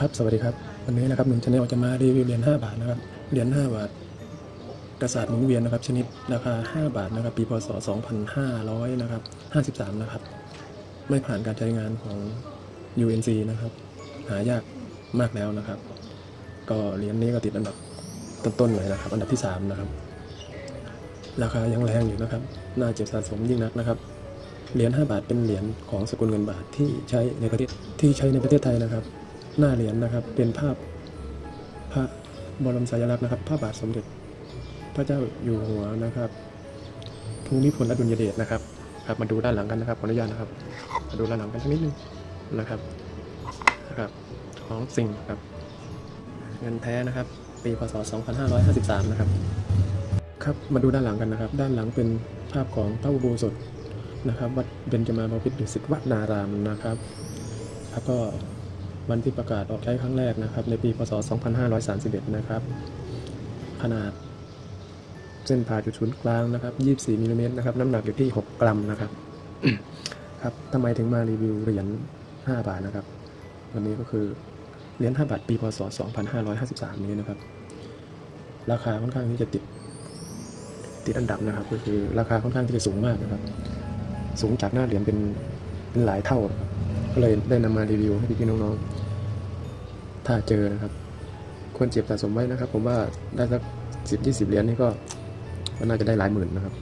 ครับสวัสดีครับ วันนี้นะครับหนึ่งชาแนลจะมารีวิวเหรียญ5บาทนะครับเหรียญ5บาทกระสาดหมุนเวียนนะครับ ชนิดราคา 5 บาทนะครับ ปีพศ 2500นะครับ53 นะครับ ไม่ผ่านการใช้งานของ UNC นะครับ หายากมากแล้วนะครับ ก็เหรียญนี้ก็ติดอันดับต้นๆหน่อยนะครับ อันดับที่ 3 นะครับ ราคายังแรงอยู่นะครับ น่าจะสะสมยิ่งนักนะครับเหรียญ5บาทเป็นเหรียญของสกุลเงินบาทที่ใช้ในประเทศที่ใช้ในประเทศไทยนะครับ หน้าเหรียญนะครับ เป็นภาพพระบรมสายลักษณ์นะครับพระบาทสมเด็จ พระเจ้าอยู่หัวนะครับภูมิพลอดุลยเดชนะครับครับมาดูด้านหลังกันนะครับขออนุญาตนะครับ มาดูด้านหลังกันสักนิดนึงนะครับนะครับ ของสิ่งครับ เงินแท้นะครับ ปีพศ 2553 นะครับ ครับมาดูด้านหลังกันนะครับ ด้านหลังเป็นภาพของพระอุโบสถนะครับวัดเบญจมาบพิตรดุสิตวนารามนะครับ แล้วก็ วันที่ประกาศออกใช้ครั้งแรกนะครับ ในปีพศ 2531 นะครับ ขนาดเส้นผ่าจุดศูนย์กลางนะครับ 24มิลลิเมตรนะครับ น้ำหนักอยู่ที่ 6 กรัมนะครับ ครับทำไมถึงมารีวิวเหรียญ 5 บาทนะครับ วันนี้ก็คือเหรียญ 5 บาท ปีพศ 2553 นี้นะครับ ราคาค่อนข้างที่จะติด ติดอันดับนะครับ ก็คือราคาค่อนข้างที่จะสูงมากนะครับ สูงจากหน้าเหรียญเป็นเป็นหลายเท่าครับ ก็เลยได้นำมารีวิวให้พี่ๆน้องๆ ถ้าเจอนะครับควรเจ็บสะสมไว้นะครับ ผมว่าได้สักสิบยี่สิบเหรียญนี่ก็ก็น่าจะได้หลายหมื่นนะครับ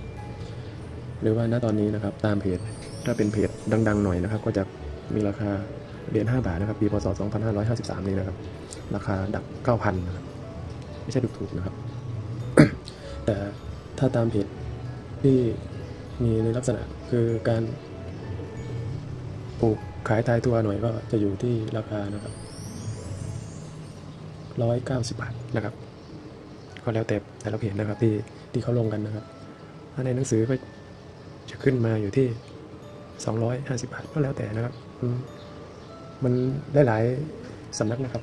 หรือว่าณตอนนี้นะครับตามเพจถ้าเป็นเพจดัง ๆ หน่อยนะครับ ก็จะมีราคาเหรียญ5บาทนะครับปีพศ 2553 นี้นะครับ ราคาดับ9,000นะครับไม่ใช่ถูกๆนะครับ แต่ถ้าตามเพจที่มีในลักษณะคือการปลูก ขายตายตัวหน่อยก็จะอยู่ที่ราคานะครับร้อยเก้าสิบบาทนะครับ ก็แล้วแต่แต่ละเพจนะครับที่ที่เขาลงกันนะครับถ้าในหนังสือก็จะขึ้นมาอยู่ที่สองร้อยห้าสิบาทก็แล้วแต่นะครับมันได้หลายสำนักนะครับ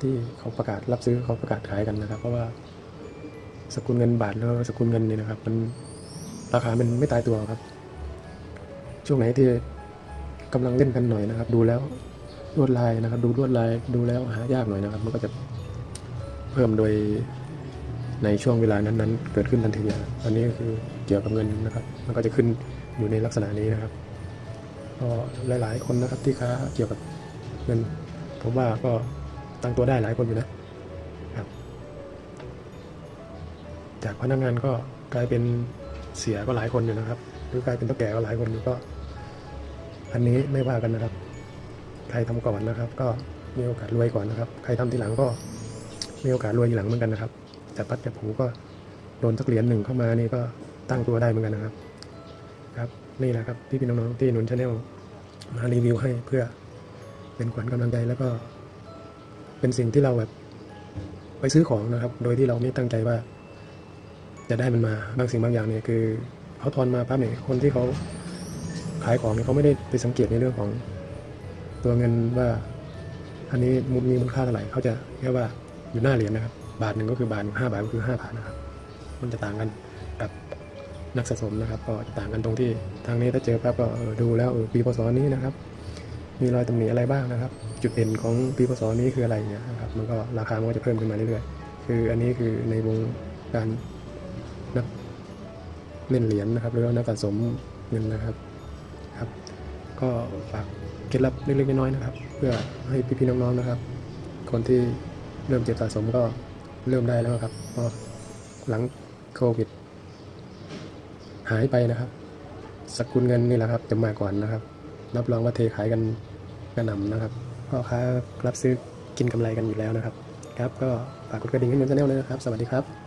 ที่เขาประกาศรับซื้อเขาประกาศขายกันนะครับ เพราะว่าสกุลเงินบาทแล้วสกุลเงินนี่นะครับ มันราคามันไม่ตายตัวครับ ช่วงไหนที่ กำลังเล่นกันหน่อยนะครับ ดูแล้วลวดลายนะครับ ดูลวดลายดูแล้วหายากหน่อยนะครับ มันก็จะเพิ่มโดยในช่วงเวลานั้นๆ เกิดขึ้นทันทีอันนี้ก็คือเกี่ยวกับเงินนะครับ มันก็จะขึ้นอยู่ในลักษณะนี้นะครับก็หลาย ๆ คนนะครับที่ค้าเกี่ยวกับเงินผมว่าก็ตั้งตัวได้หลายคนอยู่นะครับ จากพนักงานก็กลายเป็นเสียก็หลายคนอยู่นะครับ หรือกลายเป็นตัวแก่ก็หลายคนอยู่ก็ อันนี้ไม่ว่ากันนะครับ ใครทำก่อนนะครับ ก็มีโอกาสรวยก่อนนะครับ ใครทำทีหลังก็มีโอกาสรวยทีหลังเหมือนกันนะครับจับพัดจับผูก็โดนสักเหรียญหนึ่งเข้ามานี่ก็ตั้งตัวได้เหมือนกันนะครับ ครับนี่แหละครับพี่พี่น้องๆที่หนุนชาแนลมารีวิวให้เพื่อเป็นขวัญกำลังใจแล้วก็ เป็นสิ่งที่เราแบบไปซื้อของนะครับ โดยที่เราไม่ตั้งใจว่า จะได้มันมาบางสิ่งบางอย่างเนี่ยคือเขาทอนมาปั๊บเนี่ยคนที่เขา ขายของเนี่ยเขาไม่ได้ไปสังเกตในเรื่องของตัวเงินว่าอันนี้มุดมีมูลค่าเท่าไหร่เขาจะแค่ว่าอยู่หน้าเหรียญนะครับ บาทหนึ่งก็คือบาทห้าบาทก็คือห้าบาทนะครับ มันจะต่างกันกับนักสะสมนะครับ ก็จะต่างกันตรงที่ทางนี้ถ้าเจอปั๊บก็ดูแล้วปีพศนี้นะครับ มีรอยตำหนิอะไรบ้างนะครับ จุดเด่นของปีพศนี้คืออะไรเนี่ยนะครับมันก็ราคามันก็จะเพิ่มขึ้นมาเรื่อยๆคืออันนี้คือในวงการนักเล่นเหรียญนะครับหรือว่านักสะสมเงินนะครับ ครับ ก็ฝากเคล็ดลับเล็กๆน้อยๆนะครับ เพื่อให้พี่ๆน้องๆนะครับ คนที่เริ่มเจ็บสะสมก็เริ่มได้แล้วครับพราะหลังโควิด หายไปนะครับ สกุลเงินนี่แหละครับจะมาก่อนนะครับ รับรองว่าเทขายกันกระหน่ำนะครับพ่อค้ารับซื้อกินกำไรกันอยู่แล้วนะครับ ครับก็ฝากกดกระดิ่งให้เหมือนกันแนลเลยนะครับ สวัสดีครับ